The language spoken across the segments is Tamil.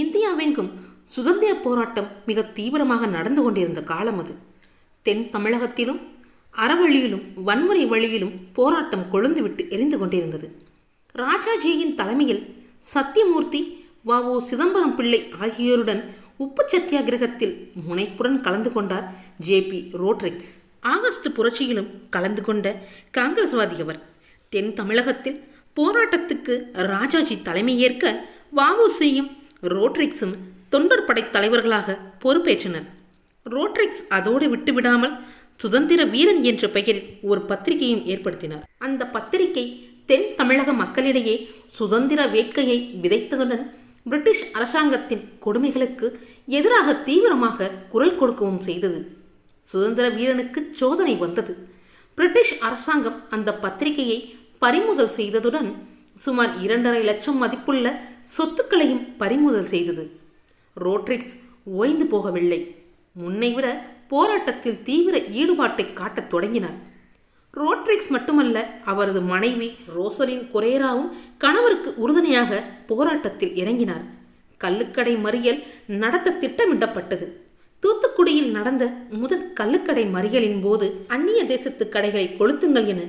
இந்தியாவெங்கும் சுதந்திர போராட்டம் மிக தீவிரமாக நடந்து கொண்டிருந்த காலம் அது. தென் தமிழகத்திலும் அறவழியிலும் வன்முறை வழியிலும் போராட்டம் கொழுந்துவிட்டு எரிந்து கொண்டிருந்தது. ராஜாஜியின் தலைமையில் சத்தியமூர்த்தி வ.உ. சிதம்பரம் பிள்ளை ஆகியோருடன் உப்பு சத்தியாகிரகத்தில் முனைப்புடன் கலந்து கொண்டார் ஜே.பி. ரோட்ரிக்ஸ். ஆகஸ்ட் புரட்சியிலும் கலந்து கொண்ட காங்கிரஸ்வாதி அவர். தென் தமிழகத்தில் போராட்டத்துக்கு ராஜாஜி தலைமையேற்க வ.உ.சியும் ரோட்ரிக்ஸும் தொண்டர் படை தலைவர்களாக பொறுப்பேற்றனர். ரோட்ரிக்ஸ் அதோடு விட்டுவிடாமல் சுதந்திர வீரன் என்ற பெயரில் ஒரு பத்திரிகையும் ஏற்படுத்தினார். அந்த பத்திரிகை தென் தமிழக மக்களிடையே சுதந்திர வேட்கையை விதைத்ததுடன் பிரிட்டிஷ் அரசாங்கத்தின் கொடுமைகளுக்கு எதிராக தீவிரமாக குரல் கொடுக்கவும் செய்தது. சுதந்திர வீரனுக்கு சோதனை வந்தது. பிரிட்டிஷ் அரசாங்கம் அந்த பத்திரிகையை பறிமுதல் செய்ததுடன் சுமார் இரண்டரை லட்சம் மதிப்புள்ள சொத்துக்களையும் பறிமுதல் செய்தது. ரோட்ரிக்ஸ் ஓய்ந்து போகவில்லை. முன்னைவிட போராட்டத்தில் தீவிர ஈடுபாட்டை காட்டத் தொடங்கினார். ரோட்ரிக்ஸ் மட்டுமல்ல அவரது மனைவி ரோசலின் கொரேராவும் கணவருக்கு உறுதுணையாக போராட்டத்தில் இறங்கினார். கல்லுக்கடை மறியல் நடத்த திட்டமிடப்பட்டது. தூத்துக்குடியில் நடந்த முதல் கல்லுக்கடை மறியலின் போது அந்நிய தேசத்து கடைகளை கொளுத்துங்கள் என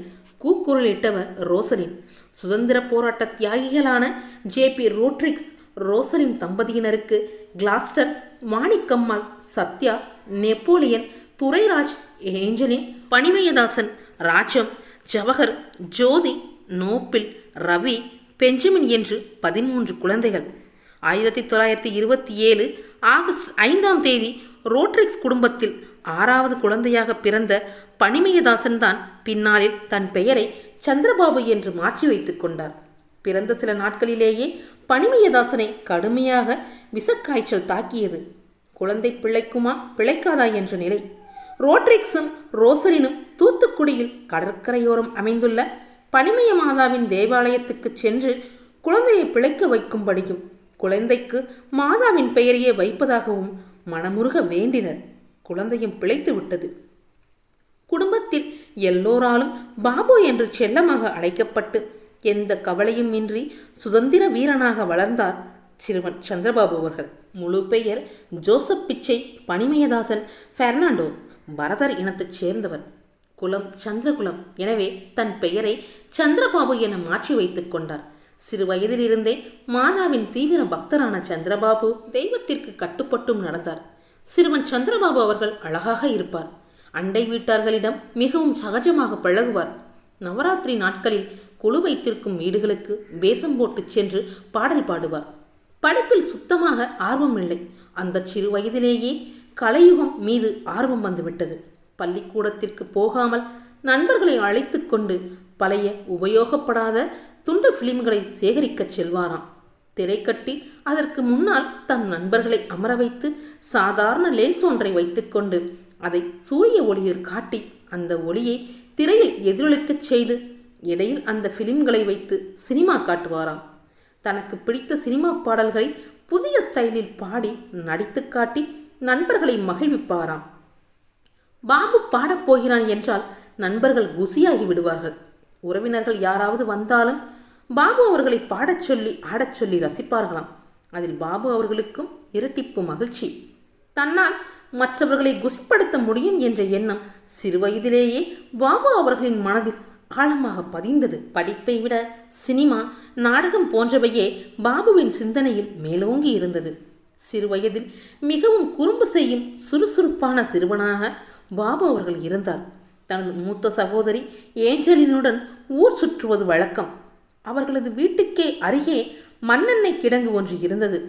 கூக்குரலிட்டவர் ரோசலின் சுதந்திர போராட்ட தியாகிகளான J P Rodriguez Rosslyn தம்பதியினருக்கு Gloster Manikkammal Sathya Napoleon Durairaj Angeline Panimayadasan Rajam Jawahar Jothi Noble Ravi Benjamin என்று பதிமூன்று குழந்தைகள். ஆயிரத்தி தொள்ளாயிரத்தி இருபத்தி ஏழு ஆகஸ்ட் ஐந்தாம் தேதி ரோட்ரிக்ஸ் குடும்பத்தில் ஆறாவது குழந்தையாக பிறந்த பனிமயதாசன் தான் பின்னாளில் தன் பெயரை சந்திரபாபு என்று மாற்றி வைத்துக் கொண்டார். பிறந்த சில நாட்களிலேயே பனிமயதாசனை கடுமையாக விஷக்காய்ச்சல் தாக்கியது. குழந்தை பிழைக்குமா பிழைக்காதா என்ற நிலை. ரோட்ரிக்ஸும் ரோசலினும் தூத்துக்குடியில் கடற்கரையோரம் அமைந்துள்ள பனிமய மாதாவின் தேவாலயத்துக்கு சென்று குழந்தையை பிழைக்க வைக்கும்படியும் குழந்தைக்கு மாதாவின் பெயரையே வைப்பதாகவும் மனமுருக வேண்டினர். குழந்தையும் பிழைத்து விட்டது. குடும்பத்தில் எல்லோராலும் பாபு என்று செல்லமாக அழைக்கப்பட்டு எந்த கவலையும் இன்றி சுதந்திர வீரனாக வளர்ந்தார் சிறுவன் சந்திரபாபு அவர்கள். முழு பெயர் ஜோசப் பிச்சை பனிமயதாசன் பெர்னாண்டோ பரதர் இனத்தைச் சேர்ந்தவர். குலம் சந்திரகுலம். எனவே தன் பெயரை சந்திரபாபு என மாற்றி வைத்துக் கொண்டார். சிறு வயதிலிருந்தே மாதாவின் தீவிர பக்தரான சந்திரபாபு தெய்வத்திற்கு கட்டுப்பட்டும் நடந்தார். சிறுவன் சந்திரபாபு அவர்கள் அழகாக இருப்பார். அண்டை வீட்டார்களிடம் மிகவும் சகஜமாக பழகுவார். நவராத்திரி நாட்களில் குழு வைத்திருக்கும் வீடுகளுக்கு வேஷம் போட்டு சென்று பாடல் பாடுவார். படிப்பில் சுத்தமாக ஆர்வம் இல்லை. அந்த சிறு வயதிலேயே கலையுகம் மீது ஆர்வம் வந்துவிட்டது. பள்ளிக்கூடத்திற்கு போகாமல் நண்பர்களை அழைத்து கொண்டு பழைய உபயோகப்படாத துண்டு பிலிம்களை சேகரிக்கச் செல்வாராம் திரைக்கட்டி அதற்கு முன்னால் தன் நண்பர்களை அமர வைத்து சாதாரண லென்ஸ் ஒன்றை வைத்துக்கொண்டு அதை சூரிய ஒளியில் காட்டி அந்த ஒளியை திரையில் எதிரொலிக்கச் செய்து இடையில் அந்த பிலிம்களை வைத்து சினிமா காட்டுவாராம். தனக்கு பிடித்த சினிமா பாடல்களை புதிய ஸ்டைலில் பாடி நடித்து காட்டி நண்பர்களை மகிழ்விப்பாராம். பாபு பாடப் போகிறான் என்றால் நண்பர்கள் குசியாகி விடுவார்கள். உறவினர்கள் யாராவது வந்தாலும் பாபு அவர்களை பாடச் சொல்லி ஆடச் சொல்லி ரசிப்பார்களாம். அதில் பாபு அவர்களுக்கும் இரட்டிப்பு மகிழ்ச்சி. தன்னால் மற்றவர்களை குசிப்படுத்த முடியும் என்ற எண்ணம் சிறுவயதிலேயே பாபு அவர்களின் மனதில் ஆழமாக பதிந்தது. படிப்பை விட சினிமா நாடகம் போன்றவையே பாபுவின் சிந்தனையில் மேலோங்கி இருந்தது. சிறுவயதில் மிகவும் குறும்பு செய்யும் சுறுசுறுப்பான சிறுவனாக பாபு அவர்கள் இருந்தார். தனது மூத்த சகோதரி ஏஞ்சலினுடன் ஊர் சுற்றுவது வழக்கம். அவர்களது வீட்டுக்கே அருகே மண்ணெண்ணெய் கிடங்கு ஒன்று இருந்தது.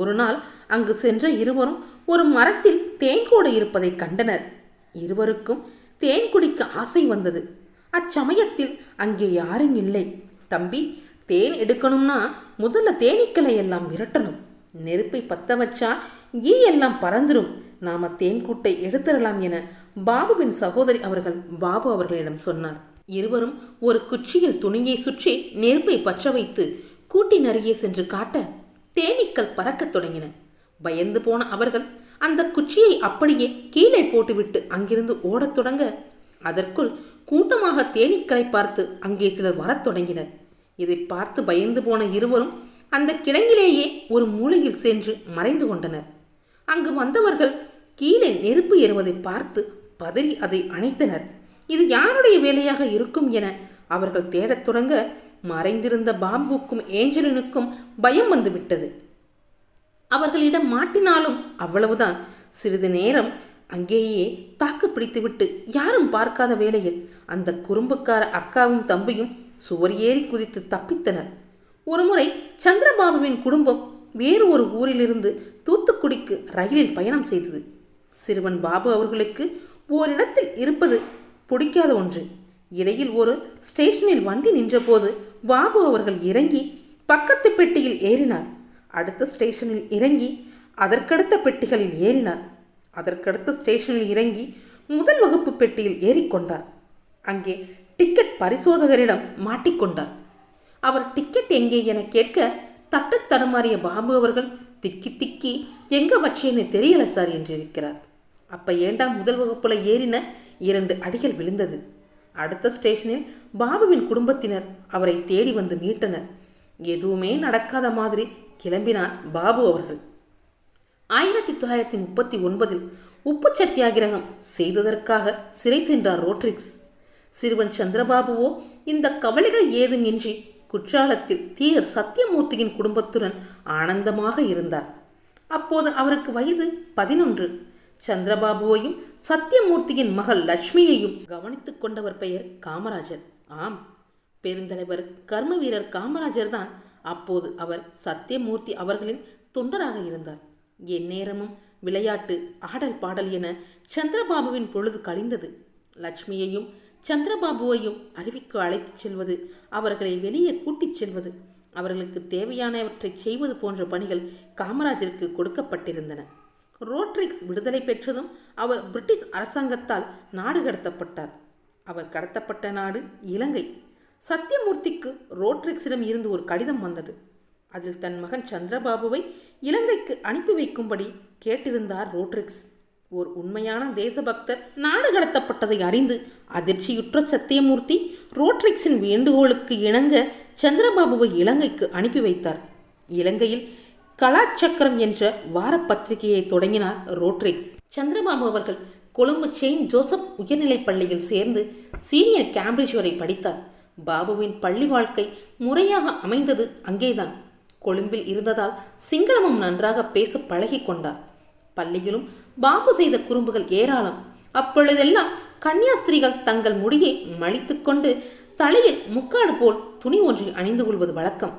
ஒரு நாள் அங்கு சென்ற இருவரும் ஒரு மரத்தில் தேன்கூடு இருப்பதை கண்டனர். இருவருக்கும் தேன் குடிக்க ஆசை வந்தது. அச்சமயத்தில் அங்கே யாரும் இல்லை. தம்பி தேன் எடுக்கணும்னா முதல்ல தேனீக்களை எல்லாம் விரட்டணும். நெருப்பை பத்த வச்சா ஈ எல்லாம் பறந்துடும் நாம தேன்கூட்டை எடுத்துடலாம் என பாபுவின் சகோதரி அவர்கள் பாபு அவர்களிடம் சொன்னார். இருவரும் ஒரு குச்சியில் துணியை சுற்றி நெருப்பை பற்ற வைத்து கூட்டின் அருகே சென்று காட்ட தேனீக்கள் பறக்கத் தொடங்கின. பயந்து போன அவர்கள் அந்த குச்சியை அப்படியே கீழே போட்டுவிட்டு அங்கிருந்து ஓடத் தொடங்க அதற்குள் கூட்டமாக தேனீக்களை பார்த்து அங்கே சிலர் வரத் தொடங்கினர். இதை பார்த்து பயந்து போன இருவரும் அந்த கிடங்கிலேயே ஒரு மூலையில் சென்று மறைந்து கொண்டனர். அங்கு வந்தவர்கள் கீழே நெருப்பு ஏறுவதை பார்த்து பதறி அதை அணைத்தனர். இது யாருடைய வேலையாக இருக்கும் என அவர்கள் தேடத் தொடங்க மறைந்திருந்த பாம்புக்கும் ஏஞ்சலினுக்கும் பயம் வந்துவிட்டது. அவர்களிடம் மாட்டினாலும் அவ்வளவுதான். சிறிது நேரம் அங்கேயே தாக்கு பிடித்துவிட்டு யாரும் பார்க்காத வேளையில் அந்த குறும்புக்கார அக்காவும் தம்பியும் சுவர் ஏறி குதித்து தப்பித்தனர். ஒருமுறை சந்திரபாபுவின் குடும்பம் வேறு ஒரு ஊரிலிருந்து தூத்துக்குடிக்கு ரயிலில் பயணம் செய்தது. சிறுவன் பாபு அவர்களுக்கு ஓரிடத்தில் இருப்பது பிடிக்காத ஒன்று. இடையில் ஒரு ஸ்டேஷனில் வண்டி நின்றபோது பாபு அவர்கள் இறங்கி பக்கத்து பெட்டியில் ஏறினார். அடுத்த ஸ்டேஷனில் இறங்கி அதற்கடுத்த பெட்டிகளில் ஏறினார். அதற்கடுத்த ஸ்டேஷனில் இறங்கி முதல் வகுப்பு பெட்டியில் ஏறிக்கொண்டார் அங்கே டிக்கெட் பரிசோதகரிடம் மாட்டிக்கொண்டார் அவர் டிக்கெட் எங்கே என கேட்க தட்டு தடுமாறிய பாபு அவர்கள் திக்கி திக்கி எங்க வச்சேன்னு தெரியல சார் என்று இருக்கிறார் அப்ப ஏண்டா முதல் வகுப்புல ஏறின இரண்டு அடிகள் விழுந்தது. அடுத்த ஸ்டேஷனில் பாபுவின் குடும்பத்தினர் அவரை தேடி வந்து மீட்டனர். எதுவுமே நடக்காத மாதிரி கிளம்பினார் பாபு அவர்கள். ஆயிரத்தி தொள்ளாயிரத்தி முப்பத்தி ஒன்பதில் உப்பு சத்தியாகிரகம் செய்ததற்காக சிறை சென்றார் ரோட்ரிக்ஸ். சிறுவன் சந்திரபாபுவோ இந்த கவலைகள் ஏதும் இன்றி குற்றாலத்தில் தீரர் சத்தியமூர்த்தியின் குடும்பத்துடன் ஆனந்தமாக இருந்தார். அப்போது அவருக்கு வயது பதினொன்று. சந்திரபாபுவையும் சத்தியமூர்த்தியின் மகள் லட்சுமியையும் கவனித்துக் கொண்டவர் பெயர் காமராஜர். ஆம் பெருந்தலைவர் கர்ம வீரர் காமராஜர் தான். அப்போது அவர் சத்தியமூர்த்தி அவர்களின் தொண்டராக இருந்தார். எந்நேரமும் விளையாட்டு ஆடல் பாடல் என சந்திரபாபுவின் பொழுது கழிந்தது. லட்சுமியையும் சந்திரபாபுவையும் அருவிக்கு அழைத்துச் செல்வது அவர்களை வெளியே கூட்டிச் செல்வது அவர்களுக்கு தேவையானவற்றை செய்வது போன்ற பணிகள் காமராஜருக்கு கொடுக்கப்பட்டிருந்தன. ரோட்ரிக்ஸ் விடுதலை பெற்றதும் அவர் பிரிட்டிஷ் அரசாங்கத்தால் நாடு கடத்தப்பட்டார். அவர் கடத்தப்பட்ட நாடு இலங்கை. சத்தியமூர்த்திக்கு ரோட்ரிக்ஸிடம் இருந்து ஒரு கடிதம் வந்தது. அதில் தன் மகன் சந்திரபாபுவை இலங்கைக்கு அனுப்பி வைக்கும்படி கேட்டிருந்தார் ரோட்ரிக்ஸ். ஓர் உண்மையான தேசபக்தர் நாடு கடத்தப்பட்டதை அறிந்து அதிர்ச்சியுற்ற சத்தியமூர்த்தி ரோட்ரிக்ஸின் வேண்டுகோளுக்கு இணங்க சந்திரபாபுவை இலங்கைக்கு அனுப்பி வைத்தார். இலங்கையில் கலாச்சக்கரம் என்ற வாரப்பத்திரிகையை தொடங்கினார் ரோட்ரிக்ஸ். சந்திரபாபு அவர்கள் கொழும்பு செயின்ட் ஜோசப் உயர்நிலைப் பள்ளியில் சேர்ந்து சீனியர் கேம்பிரிட்ஜ் வரை படித்தார். பாபுவின் பள்ளி வாழ்க்கை முறையாக அமைந்தது அங்கேதான். கொழும்பில் இருந்ததால் சிங்களமும் நன்றாக பேச பழகி கொண்டார். பள்ளியிலும் பாபு செய்த குறும்புகள் ஏராளம். அப்பொழுதெல்லாம் கன்னியாஸ்திரிகள் தங்கள் முடியை மழித்துக்கொண்டு தலையில் முக்காடு போல் துணி ஒன்றை அணிந்து கொள்வது வழக்கம்.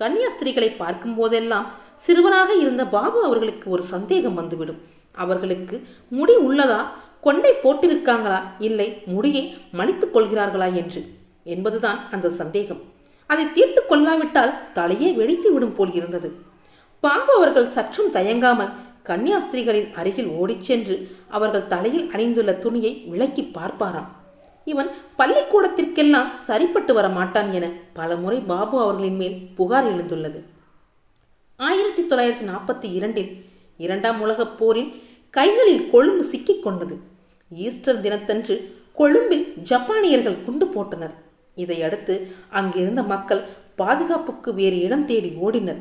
கன்னியாஸ்திரிகளை பார்க்கும் போதெல்லாம் சிறுவனாக இருந்த பாபு அவர்களுக்கு ஒரு சந்தேகம் வந்துவிடும். அவர்களுக்கு முடி உள்ளதா? கொண்டை போட்டிருக்காங்களா? இல்லை முடியை மலித்துக் கொள்கிறார்களா என்று. என்பதுதான் அந்த சந்தேகம். அதை தீர்த்து கொள்ளாவிட்டால் தலையே வெடித்து விடும் போல் இருந்தது. பாபு அவர்கள் சற்றும் தயங்காமல் கன்னியாஸ்திரிகளின் அருகில் ஓடிச் சென்று அவர்கள் தலையில் அணிந்துள்ள துணியை விலக்கி பார்ப்பாராம். இவன் பள்ளிக்கூடத்திற்கெல்லாம் சரிப்பட்டு வர மாட்டான் என பலமுறை பாபு அவர்களின் மேல் புகார் எழுந்துள்ளது. ஆயிரத்தி தொள்ளாயிரத்தி நாற்பத்தி இரண்டில் இரண்டாம் உலகப் போரின் கைகளில் கொழும்பு சிக்கிக் கொண்டது. ஈஸ்டர் தினத்தன்று கொழும்பில் ஜப்பானியர்கள் குண்டு போட்டனர். இதையடுத்து அங்கிருந்த மக்கள் பாதுகாப்புக்கு வேறு இடம் தேடி ஓடினர்.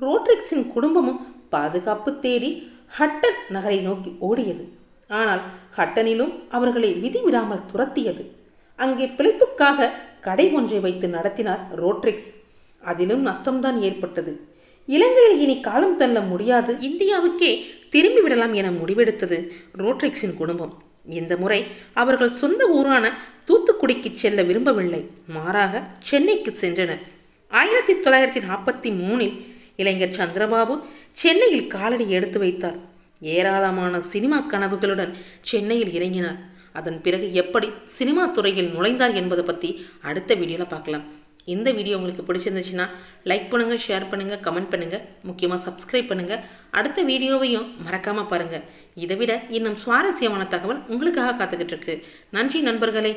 ரோட்ரிக்ஸின் குடும்பமும் பாதுகாப்பு தேடி ஹட்டன் நகரை நோக்கி ஓடியது. ஆனால் ஹட்டனிலும் அவர்களை விதிவிடாமல் துரத்தியது. அங்கே பிழைப்புக்காக கடை ஒன்றை வைத்து நடத்தினார் ரோட்ரிக்ஸ். அதிலும் நஷ்டம்தான் ஏற்பட்டது. இலங்கையில் இனி காலம் தள்ள முடியாது. இந்தியாவுக்கே திரும்பி விடலாம் என முடிவெடுத்தது ரோட்ரிக்ஸின் குடும்பம். இந்த முறை அவர்கள் சொந்த ஊரான தூத்துக்குடிக்கு செல்ல விரும்பவில்லை. மாறாக சென்னைக்கு சென்றனர். ஆயிரத்தி தொள்ளாயிரத்தி நாற்பத்தி மூணில் இளைஞர் சந்திரபாபு சென்னையில் காலடி எடுத்து வைத்தார். ஏராளமான சினிமா கனவுகளுடன் சென்னையில் இறங்கினார். அதன் பிறகு எப்படி சினிமா துறையில் நுழைந்தார் என்பதை பற்றி அடுத்த வீடியோவில் பார்க்கலாம். இந்த வீடியோ உங்களுக்கு பிடிச்சிருந்துச்சுன்னா லைக் பண்ணுங்கள் ஷேர் பண்ணுங்கள் கமெண்ட் பண்ணுங்கள் முக்கியமாக சப்ஸ்கிரைப் பண்ணுங்கள் அடுத்த வீடியோவையும் மறக்காமல் பாருங்கள் இதை விட இன்னும் சுவாரஸ்யமான தகவல் உங்களுக்காக காத்துக்கிட்டு இருக்கு. நன்றி நண்பர்களே.